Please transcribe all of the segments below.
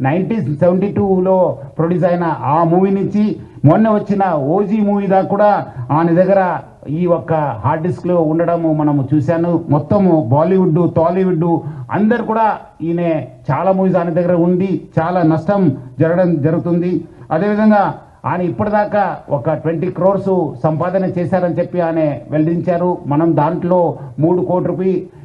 Nineteen seventy టూలో produce అయిన ఆ మూవీ నుంచి మొన్న వచ్చిన ఓజీ మూవీ దాకా కూడా ఆయన దగ్గర ఈ ఒక్క హార్డ్ డిస్క్లో ఉండడము మనము చూశాను. మొత్తము బాలీవుడ్ టాలీవుడ్ అందరు కూడా ఈయన చాలా మూవీస్ ఆయన దగ్గర ఉండి చాలా నష్టం జరగడం జరుగుతుంది. అదేవిధంగా ఆయన ఇప్పటిదాకా ఒక ట్వంటీ క్రోర్స్ సంపాదన చేశారని చెప్పి ఆయన వెల్లడించారు. మనం దాంట్లో మూడు కోటి రూపాయి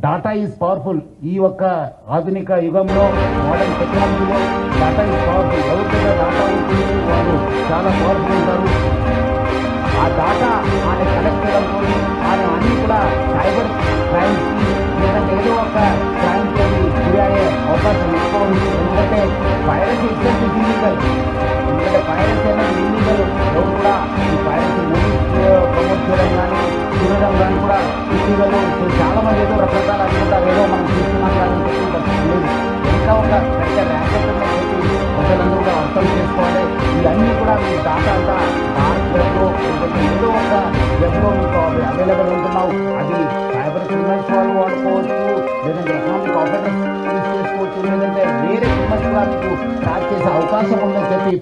డాటా ఈజ్ పవర్ఫుల్ ఈ ఒక్క ఆధునిక యుగంలో మోడర్న్ టెక్నాలజీలో డాటా ఈజ్ పవర్ఫుల్ ఎవరికైనా డాటా ఉంటుంది వాళ్ళు చాలా పవర్ఫుల్ ఇల్లీగల్ ఇప్పుడు చాలామంది ఏదో రకరకాల అనుకుంటారు ఏదో మనం చూస్తున్నాం కానీ ఇంకా ఒక పెద్ద ర్యాంకెట్ చెప్పి ప్రజలందరూ కూడా అర్థం చేసుకోవాలి ఇవన్నీ కూడా మీ డాటా అంతా డార్క్ వెబ్లో ఏదో ఒక వెబ్లో మీకు అవైలబుల్ ఉంటున్నావు అది సైబర్ క్రిమినల్స్ వాళ్ళు వాడుకోవచ్చు లేదంటే ఎకనామిక్ ఆపరేటర్స్ చేసుకోవచ్చు లేదంటే వేరే క్రిమినల్స్ కూడా మీకు ట్రాక్ చేసే అవకాశం ఉందని చెప్పి